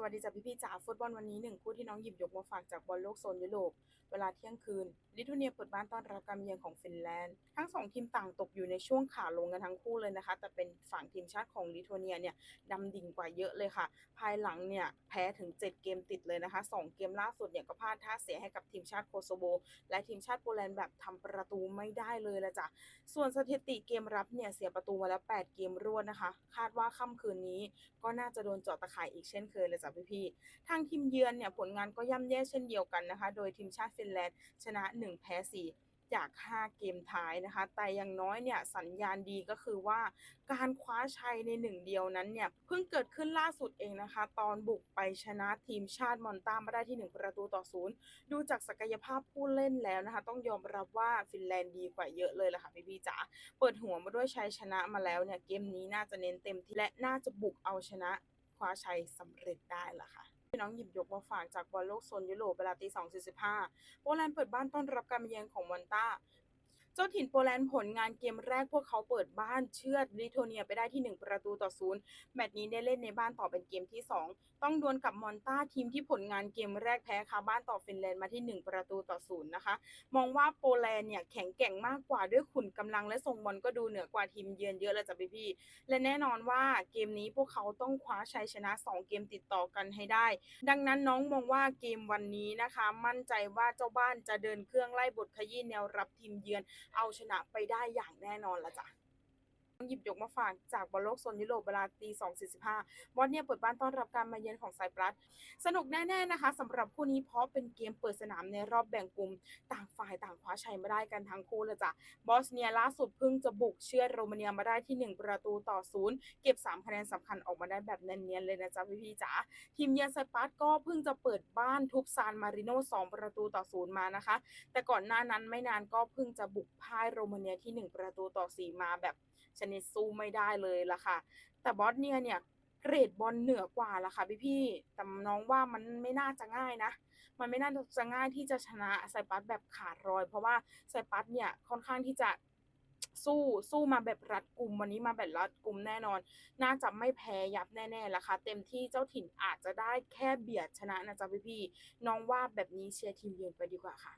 สวัสดีจ้ะพี่พี่ๆจ๋าฟุตบอลวันนี้หนึ่งคู่ที่น้องหยิบยกมาฝากจากบอลโลกโซนยุโรป เวลาเที่ยงคืน ลิทัวเนียเปิดบ้านต้อนรับการเยือนของฟินแลนด์ ทั้งสองทีมต่างตกอยู่ในช่วงขาลงกันทั้งคู่เลยนะคะ แต่เป็นฝั่งทีมชาติของลิทัวเนียเนี่ยดำดิ่งกว่าเยอะเลยค่ะ ภายหลังเนี่ยแพ้ถึง 7 เกมติดเลยนะคะสองเกมล่าสุดเนี่ยก็พลาดท่าเสียให้กับทีมชาติโคโซโวและทีมชาติโปแลนด์แบบทำประตูไม่ได้เลยละจ้ะ ส่วนสถิติเกมรับเนี่ยเสียประตูมาแล้ว 8 เกมรวดนะคะ คาดว่าค่ำคืนนี้ก็น่าจะโดนเจาะตะข่ายอีกเช่นเคยเลยจ้ะพี่ๆทางทีมเยือนเนี่ยผลงานก็ย่ำแย่เช่นเดียวกันนะคะ โดยทีมชาติฟินแลนด์ชนะ 1 แพ้4จาก 5 เกมท้ายนะคะ แต่อย่างน้อยเนี่ยสัญญาณดีก็คือว่าการคว้าชัยในหนึ่งเดียวนั้นเนี่ยเพิ่งเกิดขึ้นล่าสุดเองนะคะ ตอนบุกไปชนะทีมชาติมอนตามาได้ที่ 1 ประตูต่อศูนย์ดูจากศักยภาพผู้เล่นแล้วนะคะ ต้องยอมรับว่าฟินแลนด์ดีกว่าเยอะเลยล่ะค่ะพี่พี่จ๋าเปิดหัวมาด้วยชัยชนะมาแล้วเนี่ยเกมนี้น่าจะเน้นเต็มที่และน่าจะบุกเอาชนะ คว้าชัยสำเร็จได้ล่ะค่ะพี่น้องหยิบยกมาฝากจากบอลโลกโซนยุโรปเวลาตีสองสี่สิบห้าโปแลนด์เปิดบ้านต้อนรับการมาเยือนของมอนตา จ้าถิ่นโปแลนด์ผลงานเกมแรกพวกเขาเปิดบ้านเชือดลิโทเนียไปได้ที่ 1 ประตูต่อศูนย์แมตช์นี้ได้เล่นในบ้านต่อเป็นเกมที่ 2 ต้องดวลกับมอนตาทีมที่ผลงานเกมแรกแพ้คาบ้านต่อฟินแลนด์มาที่ 1 ประตูต่อศูนย์นะคะ มองว่าโปแลนด์เนี่ยแข็งแกร่งมากกว่าด้วยขุนกำลังและทรงบอลก็ดูเหนือกว่าทีมเยือนเยอะเลยจ้ะพี่พี่ๆและแน่นอนว่าเกมนี้พวกเขาต้องคว้าชัยชนะ 2 เกมติดต่อกันให้ได้ ดังนั้นน้องมองว่าเกมวันนี้นะคะ มั่นใจว่าเจ้าบ้านจะเดินเครื่องไล่บทขยี้แนวรับทีมเยือนเอาชนะไปได้อย่างแน่นอนละจ้ะ หยิบยกมาฝากจากบอลโลกโซนยุโรปเวลาตี2.45บอลเนี่ยเปิดบ้านต้อนรับการมาเยือนของไซปรัส สนุกแน่ๆนะคะสำหรับคู่นี้เพราะเป็นเกมเปิดสนามในรอบแบ่งกลุ่มต่างฝ่ายต่างคว้าชัยมาได้กันทั้งคู่เลยจ้ะบอสเนียล่าสุดเพิ่งจะบุกเชือดโรมาเนียมาได้ที่ 1 ประตูต่อศูนย์เก็บ 3 คะแนนสำคัญออกมาได้แบบเนียนๆเลยนะจ๊ะพี่ๆจ๋าทีมเยือนไซปรัสก็เพิ่งจะเปิดบ้านทุบซานมาริโน2ประตูต่อศูนย์มานะคะ แต่ก่อนหน้านั้นไม่นานก็เพิ่งจะบุกพ่ายโรมาเนียที่ 1 ประตูต่อ4มาแบบชนิดสู้ไม่ได้เลยล่ะค่ะ แต่บอสเนียเนี่ยเกรดบอลเหนือกว่าล่ะค่ะพี่ๆแต่น้องว่ามันไม่น่าจะง่ายนะ มันไม่น่าจะง่ายที่จะชนะไซปัสแบบขาดรอย เพราะว่าไซปัสเนี่ยค่อนข้างที่จะสู้สู้มาแบบรัดกลุ่มวันนี้มาแบบรัดกลุ่มแน่นอน น่าจะไม่แพ้ยับแน่ๆล่ะค่ะเต็มที่เจ้าถิ่นอาจจะได้แค่เบียดชนะนะจ๊ะพี่ๆน้องว่าแบบนี้เชียร์ทีมเยือนไปดีกว่าค่ะ